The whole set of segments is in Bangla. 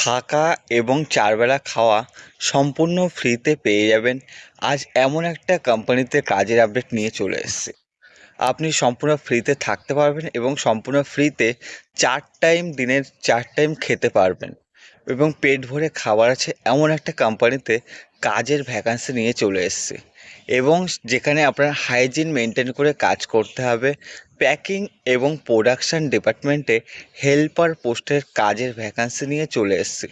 থাকা এবং চারবেলা খাওয়া সম্পূর্ণ ফ্রিতে পেয়ে যাবেন। আজ এমন একটা কোম্পানিতে কাজের আপডেট নিয়ে চলে এসেছে। আপনি সম্পূর্ণ ফ্রিতে থাকতে পারবেন এবং সম্পূর্ণ ফ্রিতে চার টাইম দিনের, চার টাইম খেতে পারবেন। এবং পেট ভরে খাবার আছে এমন একটা কোম্পানিতে কাজের ভ্যাকান্সি নিয়ে চলে এসেছে। এবং যেখানে আপনার হাইজিন মেনটেন করে কাজ করতে হবে প্যাকিং এবং প্রোডাকশন ডিপার্টমেন্টে হেল্পার পোস্টের কাজের ভ্যাকান্সি নিয়ে চলে এসেছে।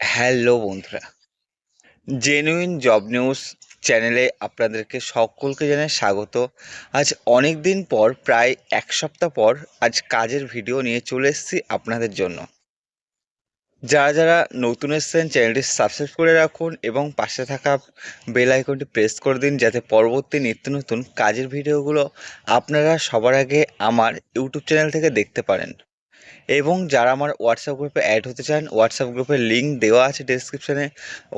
হ্যালো বন্ধুরা জেনুইন জব নিউজ চ্যানেলে আপনাদেরকে সকলকে জানাই স্বাগত। আজ অনেক দিন পর, প্রায় এক সপ্তাহ পর আজ কাজের ভিডিও নিয়ে চলে এসেছি আপনাদের জন্য। যারা যারা নতুন এসেছেন, চ্যানেলটি সাবস্ক্রাইব করে রাখুন এবং পাশে থাকা বেল আইকনটি প্রেস করে দিন যাতে পরবর্তী নিত্য নতুন কাজের ভিডিওগুলো আপনারা সবার আগে আমার ইউটিউব চ্যানেল থেকে দেখতে পারেন। এবং যারা আমার হোয়াটসঅ্যাপ গ্রুপে অ্যাড হতে চান হোয়াটসঅ্যাপ গ্রুপের লিঙ্ক দেওয়া আছে ডেসক্রিপশানে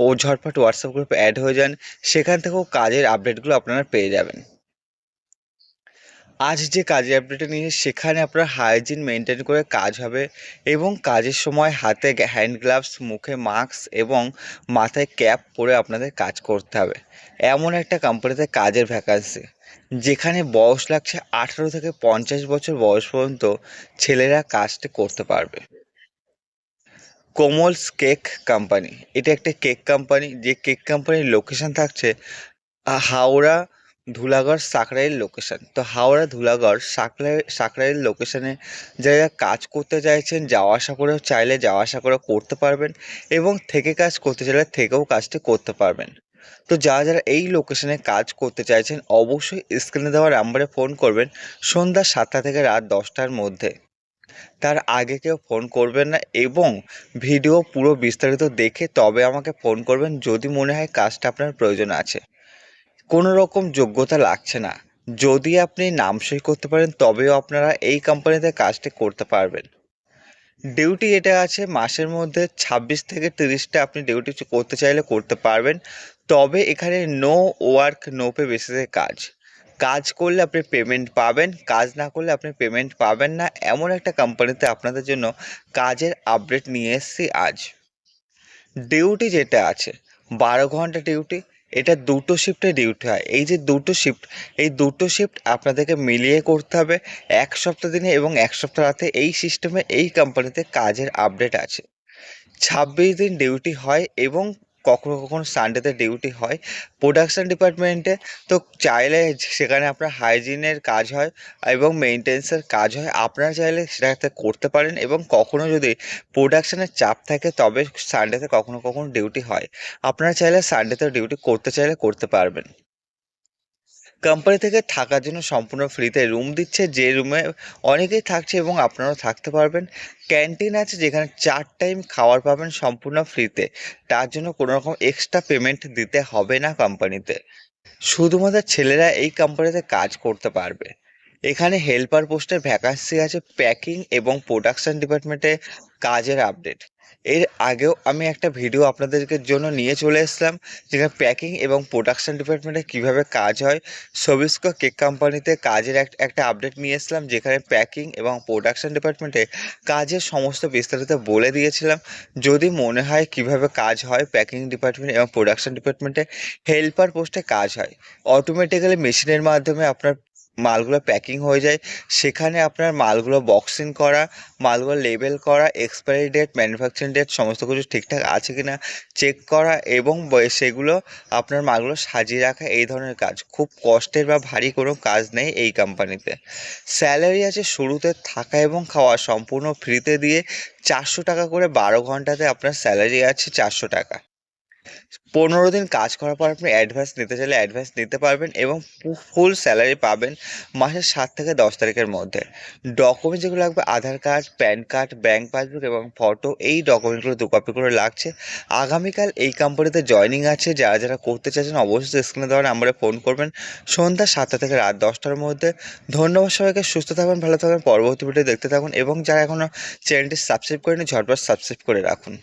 ও ঝটপট হোয়াটসঅ্যাপ গ্রুপে অ্যাড হয়ে যান, সেখান থেকেও কাজের আপডেটগুলো আপনারা পেয়ে যাবেন। আজ যে কাজের আপডেটে নিয়ে সেখানে আপনার হাইজিন মেনটেন করে কাজ হবে এবং কাজের সময় হাতে হ্যান্ড গ্লাভস মুখে মাস্ক এবং মাথায় ক্যাপ পরে আপনাদের কাজ করতে হবে। এমন একটা কোম্পানিতে কাজের ভ্যাকান্সি যেখানে বয়স লাগছে আঠারো থেকে পঞ্চাশ বছর বয়স পর্যন্ত ছেলেরা কাজটি করতে পারবে। কোমলস কেক কোম্পানি এটা একটা কেক কোম্পানি যে কেক কোম্পানির লোকেশন থাকছে হাওড়া ধুলাগড় সাকরাইল লোকেশান তো হাওড়া ধুলাগড় সাকরাই সাকরাইল লোকেশনে যারা কাজ করতে চাইছেন, যাওয়া আসা করেও চাইলে যাওয়া আসা করে করতে পারবেন এবং থেকে কাজ করতে চাইলে থেকেও কাজটি করতে পারবেন। তো যারা যারা এই লোকেশনে কাজ করতে চাইছেন, অবশ্যই স্ক্রিনে দেওয়া নাম্বারে ফোন করবেন সন্ধ্যা সাতটা থেকে রাত দশটার মধ্যে। তার আগে কেউ ফোন করবেন না এবং ভিডিও পুরো বিস্তারিত দেখে তবে আমাকে ফোন করবেন যদি মনে হয় কাজটা আপনার প্রয়োজন আছে। কোনো রকম যোগ্যতা লাগছে না। যদি আপনি নাম সই করতে পারেন, তবেও আপনারা এই কোম্পানিতে কাজটি করতে পারবেন। ডিউটি এটা আছে, মাসের মধ্যে ছাব্বিশ থেকে তিরিশটা আপনি ডিউটি করতে চাইলে করতে পারবেন। তবে এখানে নো ওয়ার্ক নো পে বেসিসে কাজ। কাজ করলে আপনি পেমেন্ট পাবেন, কাজ না করলে আপনি পেমেন্ট পাবেন না। এমন একটা কোম্পানিতে আপনাদের জন্য কাজের আপডেট নিয়ে এসেছি আজ। ডিউটি যেটা আছে, বারো ঘণ্টা ডিউটি এটা দুটো শিফটে ডিউটি হয়। এই যে দুটো শিফট এই দুটো শিফট আপনাদেরকে মিলিয়ে করতে হবে এক সপ্তাহ দিনে এবং এক সপ্তাহ রাতে এই সিস্টেমে এই কোম্পানিতে কাজের আপডেট আছে। ছাব্বিশ দিন ডিউটি হয় এবং কখনো কখনো সানডেতে ডিউটি হয়। প্রোডাকশান ডিপার্টমেন্টে তো চাইলে সেখানে আপনার হাইজিনের কাজ হয় এবং মেনটেন্সের কাজ হয়। আপনারা চাইলে সেটাতে করতে পারেন এবং কখনো যদি প্রোডাকশানের চাপ থাকে তবে সানডেতে কখনো কখনো ডিউটি হয়। আপনারা চাইলে সানডেতে ডিউটি করতে চাইলে করতে পারবেন। কোম্পানি থেকে থাকার জন্য সম্পূর্ণ ফ্রিতে রুম দিচ্ছে। যে রুমে অনেকেই থাকছে এবং আপনারাও থাকতে পারবেন। ক্যান্টিন আছে যেখানে চার টাইম খাবার পাবেন সম্পূর্ণ ফ্রিতে তার জন্য কোনো রকম এক্সট্রা পেমেন্ট দিতে হবে না কোম্পানিতে শুধুমাত্র ছেলেরা এই কোম্পানিতে কাজ করতে পারবে। এখানে হেল্পার পোস্টের ভ্যাকান্সি আছে প্যাকিং এবং প্রোডাকশন ডিপার্টমেন্টে কাজের আপডেট এর আগেও আমি একটা ভিডিও আপনাদেরকে জন্য নিয়ে চলে এসেছিলাম, যেখানে প্যাকিং এবং প্রোডাকশন ডিপার্টমেন্টে কীভাবে কাজ হয়। সবিস্কো কেক কোম্পানিতে কাজের এক- একটা আপডেট নিয়ে এসেছিলাম, যেখানে প্যাকিং এবং প্রোডাকশান ডিপার্টমেন্টে কাজের সমস্ত বিস্তারিত বলে দিয়েছিলাম। যদি মনে হয় কীভাবে কাজ হয় প্যাকিং ডিপার্টমেন্ট এবং প্রোডাকশন ডিপার্টমেন্টে হেল্পার পোস্টে কাজ হয়। অটোমেটিক্যালি মেশিনের মাধ্যমে আপনার মালগুলো প্যাকিং হয়ে যায়। সেখানে আপনার মালগুলো বক্সিং করা, মালগুলো লেবেল করা এক্সপায়ারি ডেট ম্যানুফ্যাকচারিং ডেট সমস্ত কিছু ঠিকঠাক আছে কি না চেক করা এবং সেগুলো আপনার মালগুলো সাজিয়ে রাখা এই ধরনের কাজ। খুব কষ্টের বা ভারী কোনো কাজ নেই এই কোম্পানিতে স্যালারি আছে শুরুতে থাকা এবং খাওয়া, সম্পূর্ণ ফ্রিতে দিয়ে চারশো টাকা করে বারো ঘন্টাতে আপনার স্যালারি আছে চারশো টাকা। পনেরো দিন কাজ করার পর আপনি অ্যাডভান্স নিতে চাইলে অ্যাডভান্স নিতে পারবেন এবং ফুল স্যালারি পাবেন মাসের সাত থেকে দশ তারিখের মধ্যে। ডকুমেন্ট যেগুলো লাগবে, Aadhaar card, PAN card bank passbook এবং ফটো এই ডকুমেন্টগুলো দু কপি করে লাগছে। আগামীকাল এই কোম্পানিতে জয়নিং আছে, যারা যারা করতে চাইছেন অবশ্যই স্ক্রিনে দেওয়া নাম্বারে ফোন করবেন। সন্ধ্যা সাতটা থেকে রাত দশটার মধ্যে। ধন্যবাদ সবাইকে, সুস্থ থাকবেন ভালো থাকবেন পরবর্তী ভিডিও দেখতে থাকুন এবং যারা এখনও চ্যানেলটি সাবস্ক্রাইব করেনি ঝটপট সাবস্ক্রাইব করে রাখুন।